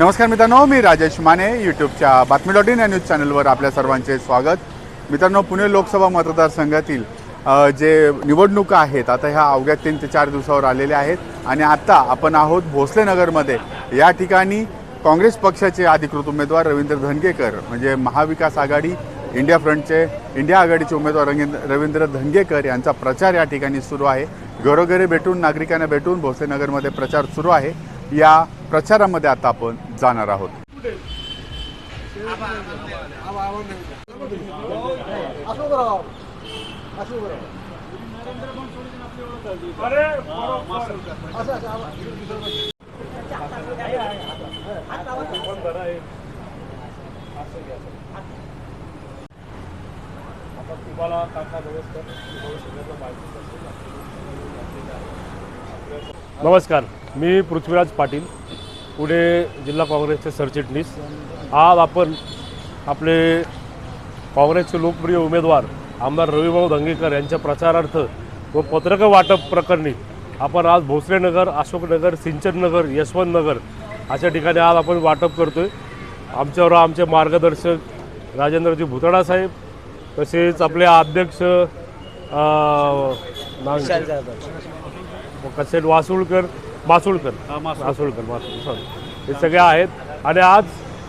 नमस्कार मित्रांनो मी राजेश माने यूट्यूबच्या बातमी डॉट इन या न्यूज चॅनलवर आपल्या सर्वांचे स्वागत. मित्रांनो पुणे लोकसभा मतदारसंघातील जे निवडणुका आहेत आता ह्या अवघ्या तीन ते चार दिवसावर आलेल्या आहेत आणि आत्ता आपण आहोत भोसलेनगरमध्ये या ठिकाणी काँग्रेस पक्षाचे अधिकृत उमेदवार रवींद्र धनगेकर म्हणजे महाविकास आघाडी इंडिया फ्रंटचे इंडिया आघाडीचे उमेदवार रवींद्र धनगेकर यांचा प्रचार या ठिकाणी सुरू आहे. घरोघरी भेटून नागरिकांना भेटून भोसलेनगरमध्ये प्रचार सुरू आहे. या प्रचारामध्ये आता आपण जाणार आहोत. तुम्हाला नमस्कार मी पृथ्वीराज पाटील पुणे जिल्हा काँग्रेसचे सरचिटणीस. आज आपण आपले काँग्रेसचे लोकप्रिय उमेदवार आमदार रविभाऊ दंगेकर यांच्या प्रचारार्थ व पत्रकं वाटप प्रकरणी आपण आज भोसलेनगर अशोकनगर सिंचननगर यशवंतनगर अशा ठिकाणी आज आपण वाटप करतो आहे आमच्यावर आमचे मार्गदर्शक राजेंद्रजी भुतडा साहेब तसेच आपले अध्यक्ष कसेट वासुळकर मासुळकर. मासुळकर. मासुळ सॉरी हे सगळे आहेत. आणि आज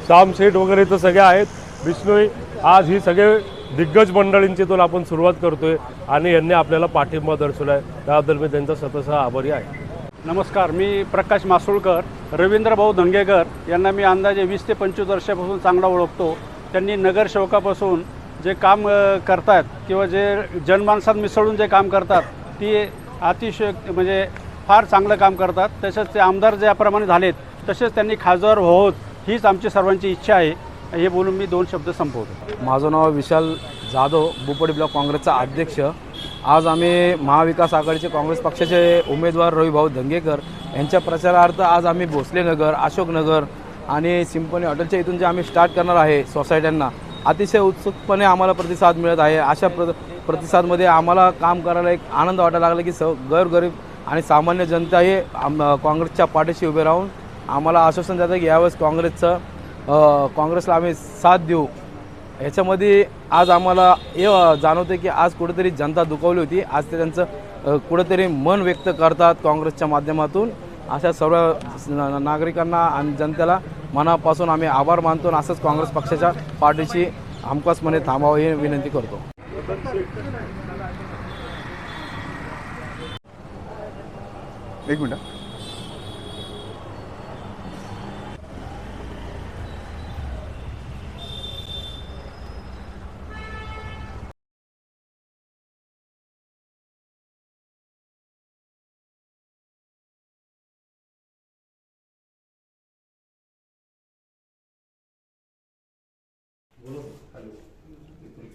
श्याम शेठ वगैरे तर सगळे आहेत. विष्णू आज ही सगळे दिग्गज मंडळींची तो आपण सुरुवात करतोय आणि यांनी आपल्याला पाठिंबा दर्शवला आहे त्याबद्दल मी त्यांचा स्वतःचा आभारी आहे. नमस्कार मी प्रकाश मासुळकर रवींद्रभाऊ धंगेकर यांना मी अंदाजे वीस ते पंचवीस वर्षापासून चांगला ओळखतो. त्यांनी नगरसेवकापासून जे काम करतात किंवा जे जनमानसात मिसळून जे काम करतात ती अतिशय म्हणजे फार चांगलं काम करतात. तसेच ते आमदार ज्याप्रमाणे झालेत तसेच त्यांनी खासदार व्हावं हीच आमची सर्वांची इच्छा आहे. हे बोलून मी दोन शब्द संपवतो. माझं नाव विशाल जाधव बुपडी ब्लॉक काँग्रेसचा अध्यक्ष. आज आम्ही महाविकास आघाडीचे काँग्रेस पक्षाचे उमेदवार रविभाऊ धंगेकर यांच्या प्रचारार्थ आज आम्ही भोसलेनगर अशोकनगर आणि सिंपनी हॉटेलच्या इथून जे आम्ही स्टार्ट करणार आहे सोसायट्यांना अतिशय उत्सुकपणे आम्हाला प्रतिसाद मिळत आहे. अशा प्र प्रतिसादमध्ये आम्हाला काम करायला एक आनंद वाटायला लागला की स गरगरीब आणि सामान्य जनता हे आम काँग्रेसच्या पाठीशी उभे राहून आम्हाला आश्वासन देतं की यावेळेस काँग्रेसचं काँग्रेसला आम्ही साथ देऊ. ह्याच्यामध्ये आज आम्हाला हे जाणवते की आज कुठेतरी जनता दुखावली होती. आज ते त्यांचं कुठेतरी मन व्यक्त करतात काँग्रेसच्या माध्यमातून. अशा सर्व नागरिकांना आणि जनतेला मनापासून आम्ही आभार मानतो आणि असंच काँग्रेस पक्षाच्या पाठीशी हमखासपणे थांबावं ही विनंती करतो. एक मिनिट.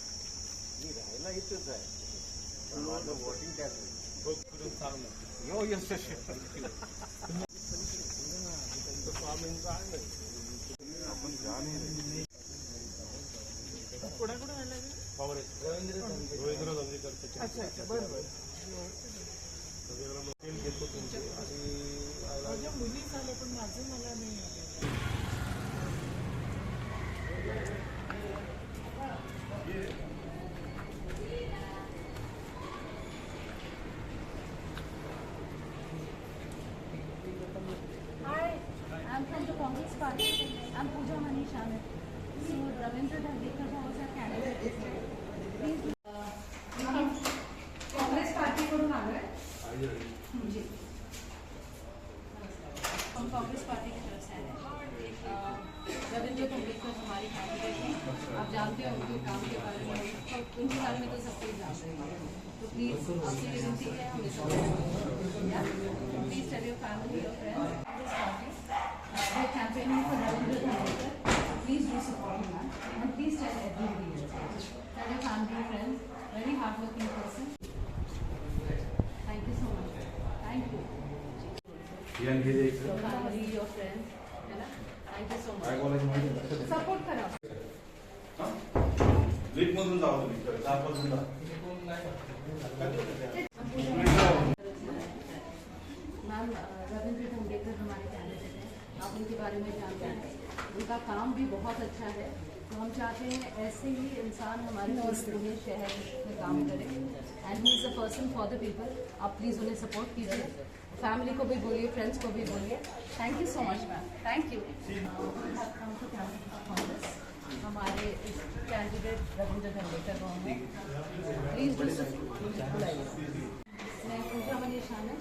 राहायला इथंच आहे माझं वॉटिंग आपण जाणे कुठे कुठे राहिला रवींद्र रवींद्र बरोबर माझ्या मुली झाल्या पण माझं मला नाही Hi, I'm from the Congress Party. I'm Pooja Amit. So Ravindra Dhandekar was. Please. से आए हैं अ, रविंद्र धंगेकर हमारे कैंडिडेट हैं के काम के बारे में उनके बारे में तो सब कुछ जानते हैं तो प्लीज़ आपसे ये विनती है हमें support please tell your family your friends we campaigning for Ravindra Dhanekar please do support ma'am and please tell everybody tell your family friends very hard working person thank you so much thank you your family, your friends, है ना? Thank you so much. Support करा. Ma'am Ravindra हमारे candidate हैं। आप उनके बारे में जानते हैं। उनका काम भी बहुत अच्छा है। तो हम चाहते हैं ऐसे ही इंसान हमारे पूरे शहर में काम करे। And he is a person for the people आप प्लीज़ उन्हें सपोर्ट कीजिए। फैमिली को भी बोलिए फ्रेंड्स को भी बोलिए। Thank you so much ma'am thank you हमारे कैंडिडेट रविंद्र को हैं प्लीज़ मैं पूजा मनीष आनंद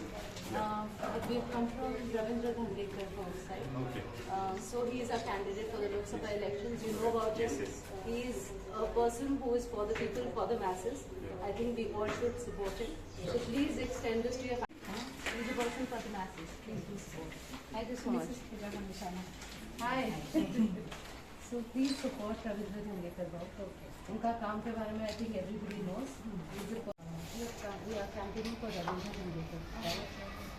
uh, we come from Ravindra Dhandekar side. Uh, so he is a candidate for the Lok Sabha elections. You know about him. He is a person who is for the people, for the masses. I think we all should support him. So please extend this to your family. He is a person for the masses. Please do support. Thank you so much. Hi. So please support Ravindra Dhandekar Bhau. उनका काम के बारे में I think everybody knows we are campaigning for Ravindra Dhandekar.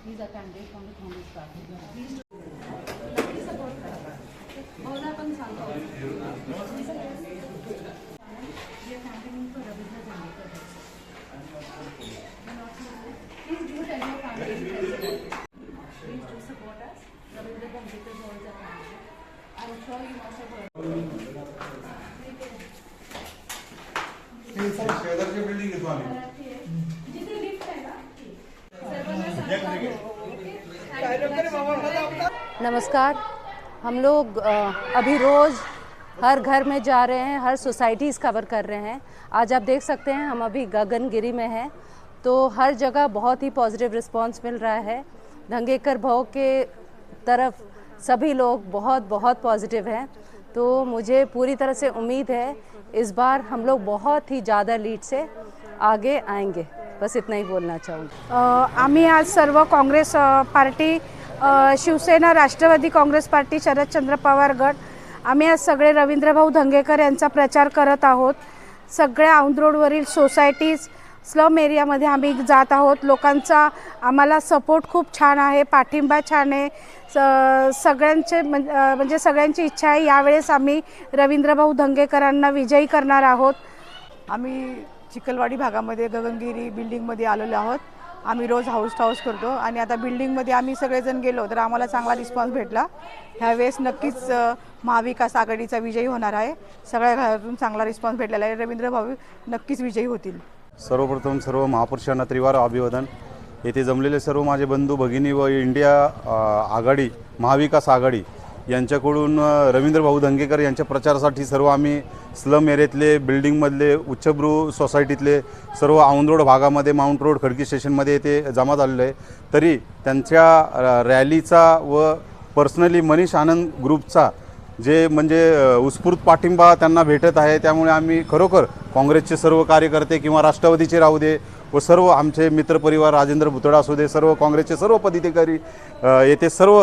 He is a candidate from the Congress party. Lift ना. नमस्कार. हम लोग अभी रोज़ हर घर में जा रहे हैं हर सोसाइटीज़ कवर कर रहे हैं. आज आप देख सकते हैं हम अभी गगनगिरी में हैं. तो हर जगह बहुत ही पॉजिटिव रिस्पांस मिल रहा है. धंगेकर भाव के तरफ़ सभी लोग बहुत बहुत पॉजिटिव हैं. तो मुझे पूरी तरह से उम्मीद है इस बार हम लोग बहुत ही ज़्यादा लीड से आगे आएंगे। बस इतना ही बोलना चाहूँगी। आम्ही आज सर्व Congress party Shivsena Rashtrawadi Congress party Sharadchandra Pawar गट आम्ही आज सगळे रवींद्रभाऊ धंगेकर यांचा प्रचार करत आहोत. सगळ्या औंद रोडवरील सोसायटीज स्लम एरियामध्ये आम्ही जात आहोत. लोकांचा आम्हाला सपोर्ट खूप छान आहे पाठिंबा छान आहे. स सगळ्यांचे म्हणजे सगळ्यांची इच्छा आहे. यावेळेस आम्ही रवींद्रभाऊ धंगेकरांना विजयी करणार आहोत. आम्ही चिखलवाडी भागामध्ये गगनगिरी बिल्डिंगमध्ये आलेलो आहोत. आम्ही रोज हाऊस हाऊस करतो आणि आता बिल्डिंगमध्ये आम्ही सगळेजण गेलो तर आम्हाला चांगला रिस्पॉन्स भेटला. ह्यावेळेस नक्कीच महाविकास आघाडीचा विजयी होणार आहे. सगळ्या घरातून चांगला रिस्पॉन्स भेटलेला आहे. रवींद्र भाऊ नक्कीच विजयी होतील. सर्वप्रथम सर्व महापुरुषांना त्रिवार अभिवादन. येथे जमलेले सर्व माझे बंधू भगिनी व इंडिया आघाडी महाविकास आघाडी यांच्याकडून रवींद्रभाऊ रवींद्र भाऊ धंगेकर यांच्या प्रचारासाठी सर्व आम्ही स्लम एरियातले बिल्डिंगमधले उच्चभ्रू सोसायटीतले सर्व औंदरोड भागामध्ये माउंट रोड खडकी स्टेशनमध्ये येथे जमा झालेलं आहे. तरी त्यांच्या रॅलीचा व पर्सनली मनीष आनंद ग्रुपचा जे म्हणजे उत्स्फूर्त पाठिंबा त्यांना भेटत आहे त्यामुळे आम्ही खरोखर काँग्रेसचे सर्व कार्यकर्ते किंवा राष्ट्रवादीचे राहू दे व सर्व आमचे मित्रपरिवार राजेंद्र भुतडा असू दे सर्व काँग्रेसचे सर्व पदाधिकारी येथे सर्व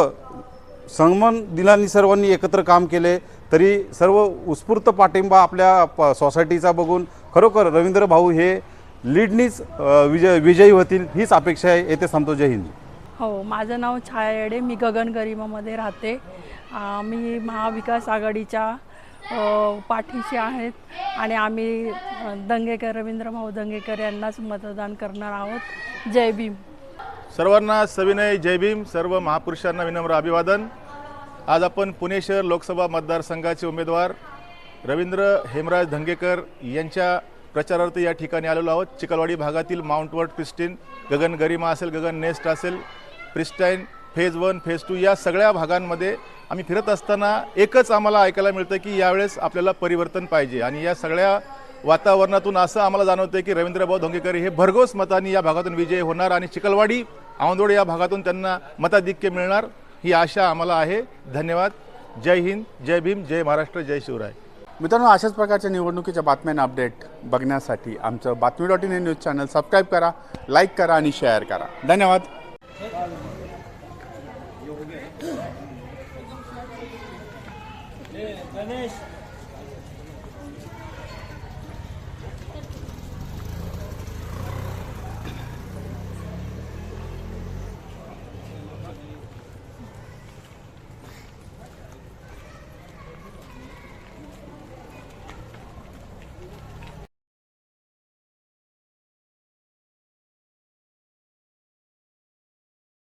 संगमन दिलांनी सर्वांनी एकत्र काम केले तरी सर्व उत्स्फूर्त पाठिंबा आपल्या प सोसायटीचा बघून खरोखर रवींद्र भाऊ हे लीडनीच विजय विजयी होतील हीच अपेक्षा आहे. येथे संतोष जय हिंद. हो माझं नाव छाया येडे मी गगन गरिमामध्ये राहते. आम्ही महाविकास आघाडीच्या पाठीशी आहेत आणि आम्ही दंगेकर रवींद्रभाऊ दंगेकर यांनाच मतदान करणार आहोत. जय भीम. सर्वांना सविनय जय भीम. सर्व महापुरुषांना विनम्र अभिवादन. आज आपण पुणे शहर लोकसभा मतदारसंघाचे उमेदवार रवींद्र हेमराज धंगेकर यांच्या प्रचारार्थ या ठिकाणी आलेलो आहोत. चिकलवाडी भागातील माउंटवर्ट क्रिस्टीन गगन गरिमा असेल गगन नेस्ट असेल Pristine phase one phase two या सगळ्या भागांमध्ये आम्ही फिरत असताना एकच आम्हाला ऐकायला मिळतं की यावेळेस आपल्याला परिवर्तन पाहिजे. आणि या सगळ्या वातावरणातून असं आम्हाला जाणवतं की रवींद्रभाऊ धोंगेकर हे भरघोस मतांनी या भागातून विजय होणार आणि चिखलवाडी औंदोड या भागातून त्यांना मताधिक्य मिळणार ही आशा आम्हाला आहे. धन्यवाद. जय हिंद जय भीम जय महाराष्ट्र जय शिवराय. मित्रांनो अशाच प्रकारच्या निवडणुकीच्या बातम्यांना अपडेट बघण्यासाठी आमचं बातमी dot in news channel subscribe करा लाईक करा आणि शेअर करा. धन्यवाद. Ernest.